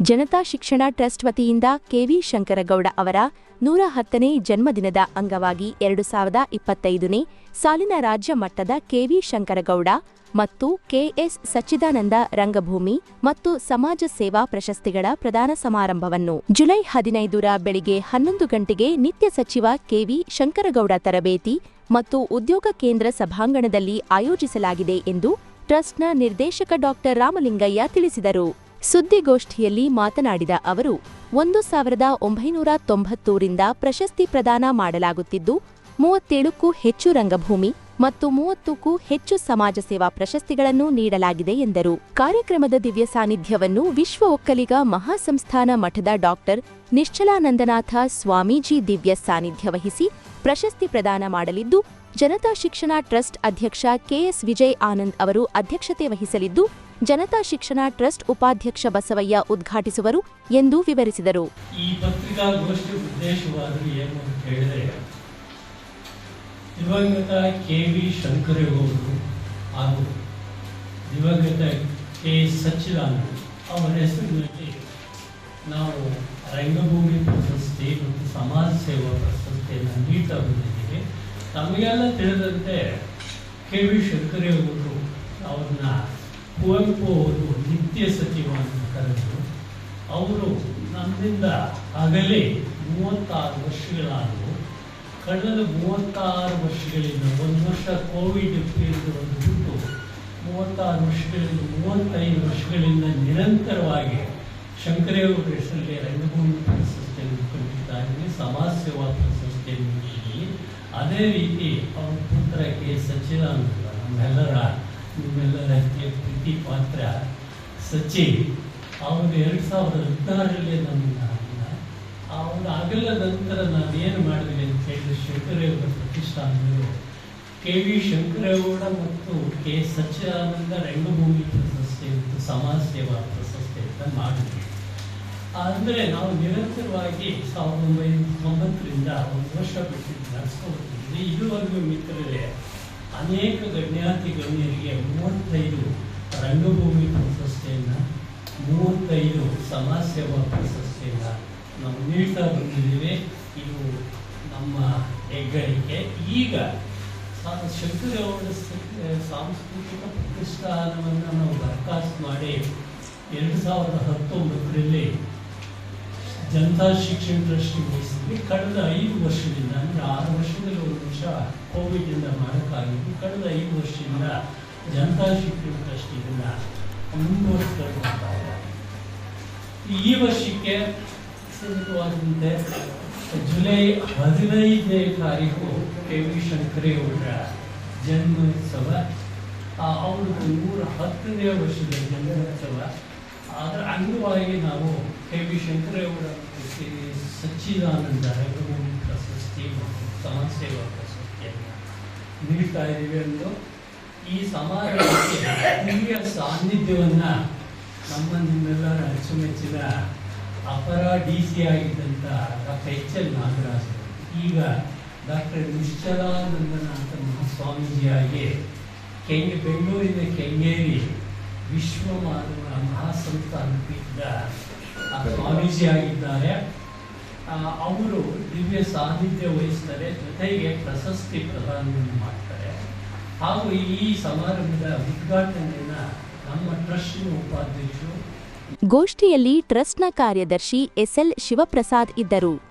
ಜನತಾ ಶಿಕ್ಷಣ ಟ್ರಸ್ಟ್ ವತಿಯಿಂದ ಕೆವಿ ಶಂಕರಗೌಡ ಅವರ ನೂರ ಹತ್ತನೇ ಜನ್ಮದಿನದ ಅಂಗವಾಗಿ ಎರಡು ಸಾವಿರದ ಇಪ್ಪತ್ತೈದನೇ ಸಾಲಿನ ರಾಜ್ಯ ಮಟ್ಟದ ಕೆವಿ ಶಂಕರಗೌಡ ಮತ್ತು ಕೆಎಸ್ ಸಚ್ಚಿದಾನಂದ ರಂಗಭೂಮಿ ಮತ್ತು ಸಮಾಜ ಸೇವಾ ಪ್ರಶಸ್ತಿಗಳ ಪ್ರದಾನ ಸಮಾರಂಭವನ್ನು ಜುಲೈ ಹದಿನೈದರ ಬೆಳಿಗ್ಗೆ ಹನ್ನೊಂದು ಗಂಟೆಗೆ ನಿತ್ಯ ಸಚಿವ ಕೆವಿ ಶಂಕರಗೌಡ ತರಬೇತಿ ಮತ್ತು ಉದ್ಯೋಗ ಕೇಂದ್ರ ಸಭಾಂಗಣದಲ್ಲಿ ಆಯೋಜಿಸಲಾಗಿದೆ ಎಂದು ಟ್ರಸ್ಟ್ನ ನಿರ್ದೇಶಕ ಡಾಕ್ಟರ್ ರಾಮಲಿಂಗಯ್ಯ ತಿಳಿಸಿದರು. ಸುದ್ದಿಗೋಷ್ಠಿಯಲ್ಲಿ ಮಾತನಾಡಿದ ಅವರು, ಒಂದು ಸಾವಿರದ ಒಂಬೈನೂರ ತೊಂಬತ್ತೂರಿಂದ ಪ್ರಶಸ್ತಿ ಪ್ರದಾನ ಮಾಡಲಾಗುತ್ತಿದ್ದು ಮೂವತ್ತೇಳಕ್ಕೂ ಹೆಚ್ಚು ರಂಗಭೂಮಿ ಮತ್ತು ಮೂವತ್ತಕ್ಕೂ ಹೆಚ್ಚು ಸಮಾಜ ಸೇವಾ ಪ್ರಶಸ್ತಿಗಳನ್ನು ನೀಡಲಾಗಿದೆ ಎಂದರು. ಕಾರ್ಯಕ್ರಮದ ದಿವ್ಯ ಸಾನ್ನಿಧ್ಯವನ್ನು ವಿಶ್ವ ಒಕ್ಕಲಿಗ ಮಹಾಸಂಸ್ಥಾನ ಮಠದ ಡಾಕ್ಟರ್ ನಿಶ್ಚಲಾನಂದನಾಥ ಸ್ವಾಮೀಜಿ ದಿವ್ಯ ಸಾನ್ನಿಧ್ಯ ವಹಿಸಿ ಪ್ರಶಸ್ತಿ ಪ್ರದಾನ ಮಾಡಲಿದ್ದು, ಜನತಾ ಶಿಕ್ಷಣ ಟ್ರಸ್ಟ್ ಅಧ್ಯಕ್ಷ ಕೆಎಸ್ ವಿಜಯ್ ಆನಂದ್ ಅವರು ಅಧ್ಯಕ್ಷತೆ ವಹಿಸಲಿದ್ದು ಜನತಾ ಶಿಕ್ಷಣ ಟ್ರಸ್ಟ್ ಉಪಾಧ್ಯಕ್ಷ ಬಸವಯ್ಯ ಉದ್ಘಾಟಿಸುವರು ಎಂದು ವಿವರಿಸಿದರು. ಈ ಪತ್ರಿಕಾಗೋಷ್ಠಿ ಉದ್ದೇಶವಾದರೂ ಏನು ಅಂತ ಹೇಳಿದರೆ ದಿವಂಗತ ಕೆ ವಿ ಶಂಕರೇಗೌಡರು ಹಾಗೂ ದಿವಂಗತ ಕೆ ಸಚ್ಚಿದಾನಂದ ಅವರ ಹೆಸರಿನಲ್ಲಿ ನಾವು ರಂಗಭೂಮಿ ಪ್ರಶಸ್ತಿ ಮತ್ತು ಸಮಾಜ ಸೇವಾ ಪ್ರಶಸ್ತಿಯನ್ನು ನೀಡ್ತಾ ಬಂದಿದ್ದೀವಿ. ತಮಗೆಲ್ಲ ತಿಳಿದಂತೆ ಕೆ ವಿ ಶಂಕರೇಗೌಡರು ಅವ್ರನ್ನ ಕುವೆಂಪು ಅವರು ನಿತ್ಯ ಸಚಿವ ಅಂತ ಕರೆದರು ಅವರು ನಮ್ಮಿಂದ ಆಗಲೇ ಮೂವತ್ತಾರು ವರ್ಷಗಳಾದವು. ಕಳೆದ ಮೂವತ್ತಾರು ವರ್ಷಗಳಿಂದ ಒಂದು ವರ್ಷ ಕೋವಿಡ್ ಪೀರಿಯಡ್ ಬಂದುಬಿಟ್ಟು ಮೂವತ್ತಾರು ವರ್ಷಗಳಿಂದ ಮೂವತ್ತೈದು ವರ್ಷಗಳಿಂದ ನಿರಂತರವಾಗಿ ಶಂಕರೇಗೌಡ ಹೆಸರಲ್ಲಿ ರಂಗಭೂಮಿ ಪ್ರಶಸ್ತಿಯನ್ನು ಕೊಟ್ಟಿದ್ದಾರೆ ಸಮಾಜ ಸೇವಾ ಪ್ರಶಸ್ತಿಯನ್ನು ಅದೇ ರೀತಿ ಅವರ ಪುತ್ರ ಕೆ. ಅಂತ ನಮ್ಮೆಲ್ಲರ ನಿಮ್ಮೆಲ್ಲರ ಪ್ರೀತಿ ಪಾತ್ರ ಸಚಿನ್ ಅವರು ಎರಡು ಸಾವಿರದ ಹದಿನಾರರಲ್ಲಿ ನಮ್ಮನ್ನ ಅವರ ಅಗಲ ನಂತರ ನಾನೇನು ಮಾಡಿದ್ವಿ ಅಂತ ಹೇಳಿದ್ರೆ ಶಂಕರೇಗೌಡ ಪ್ರತಿಷ್ಠಾನಗಳು ಕೆ ವಿ ಶಂಕರೇಗೌಡ ಮತ್ತು ಕೆ ಸಚ್ಚಿದಾನಂದ ರಂಗಭೂಮಿ ಪ್ರಶಸ್ತಿ ಮತ್ತು ಸಮಾಜ ಸೇವಾ ಪ್ರಶಸ್ತಿ ಅಂತ ಮಾಡಿದ್ವಿ ಅಂದರೆ ನಾವು ನಿರಂತರವಾಗಿ ಸಾವಿರದ ಒಂಬೈನೂರ ತೊಂಬತ್ತರಿಂದ ಒಂದು ವರ್ಷ ಬಿಟ್ಟು ನಡೆಸ್ಕೊಳ್ತಿದ್ವಿ ಇದುವರೆಗೂ ಮಿತ್ರರೇ ಅನೇಕ ಗಣ್ಯಾತಿ ಗಣ್ಯರಿಗೆ ಮೂವತ್ತೈದು ರಂಗಭೂಮಿ ಪ್ರಶಸ್ತಿಯನ್ನು, ಮೂವತ್ತೈದು ಸಮಾಜ ಸೇವಾ ಪ್ರಶಸ್ತಿಯನ್ನು ನಾವು ನೀಡ್ತಾ ಬಂದಿದ್ದೀವಿ. ಇದು ನಮ್ಮ ಹೆಗ್ಗಳಿಕೆ. ಈಗ ಶಂಕರಗೌಡ ಸಾಂಸ್ಕೃತಿಕ ಪ್ರತಿಷ್ಠಾನವನ್ನು ನಾವು ದರ್ಖಾಸ್ತು ಮಾಡಿ ಎರಡು ಸಾವಿರದ ಹತ್ತೊಂಬತ್ತರಲ್ಲಿ ಜನತಾ ಶಿಕ್ಷಣ ಟ್ರಸ್ಟ್ ವಹಿಸಿದ್ವಿ ಕಳೆದ ಐದು ವರ್ಷದಿಂದ, ಅಂದರೆ ಆರು ವರ್ಷದಲ್ಲಿ ಒಂದು ವರ್ಷ ಕೋವಿಡಿಂದ ಮಾಡೋಕ್ಕಾಗಿದ್ದು ಕಳೆದ ಐದು ವರ್ಷದಿಂದ ಜನತಾ ಶಿಕ್ಷಣ ಟ್ರಸ್ಟ್ ಇದನ್ನು ಮುಂದುವರಿಸ್ಕೊಂಡು ಬರ್ತಾ ಈ ವರ್ಷಕ್ಕೆ ಸೀಮಿತವಾದಂತೆ ಜುಲೈ ಹದಿನೈದನೇ ತಾರೀಕು ಕೆ ವಿ ಶಂಕರೇಗೌಡರ ಜನ್ಮೋತ್ಸವ. ಅವ್ರದ್ದು ನೂರ ಹತ್ತನೇ ವರ್ಷದ ಜನ್ಮೋತ್ಸವ. ಅದರ ಅಂಗವಾಗಿ ನಾವು K V Shankaregowda K Sachidananda ರಂಗಭೂಮಿ ಪ್ರಶಸ್ತಿ ಮತ್ತು ಸಮಾಜ ಸೇವಾ ಪ್ರಶಸ್ತಿಯನ್ನು ನೀಡ್ತಾ ಇದ್ದೀವಿ ಎಂದು ಈ ಸಮಾರಂಭಕ್ಕೆ ಹಿರಿಯ ಸಾನ್ನಿಧ್ಯವನ್ನು ನಮ್ಮ ನಿಮ್ಮೆಲ್ಲರ ಅಚ್ಚುಮೆಚ್ಚಿನ ಅಪರ ಡಿ ಸಿ ಆಗಿದ್ದಂಥ ಡಾಕ್ಟರ್ ಎಚ್ ಎಲ್ ನಾಗರಾಜ್ ಈಗ ಡಾಕ್ಟರ್ ನಿಶ್ಚಲಾನಂದನಾಥ ಮಹಾಸ್ವಾಮೀಜಿಯಾಗಿ ಕೆಂಗೆ ಬೆಂಗಳೂರಿನ ಕೆಂಗೇರಿ ವಿಶ್ವ ಮಾನವ ಮಹಾಸಂಸ್ಥಾನ ಪೀಠದ ಆ ಸ್ವಾಮೀಜಿ ಆಗಿದ್ದಾರೆ ಆ, ಅವರು ದಿವ್ಯ ಸಾನ್ನಿಧ್ಯ ವಹಿಸ್ತಾರೆ ಜೊತೆಗೆ ಪ್ರಶಸ್ತಿ ಪ್ರದಾನವನ್ನು ಮಾಡ್ತಾರೆ. ಹಾಗೂ ಈ ಸಮಾರಂಭದ ಉದ್ಘಾಟನೆಯನ್ನ ನಮ್ಮ ಟ್ರಸ್ಟ್ನ ಉಪಾಧ್ಯಕ್ಷರು ಗೋಷ್ಠಿಯಲ್ಲಿ ಟ್ರಸ್ಟ್ನ ಕಾರ್ಯದರ್ಶಿ ಎಸ್ಎಲ್ ಶಿವಪ್ರಸಾದ್ ಇದ್ದರು.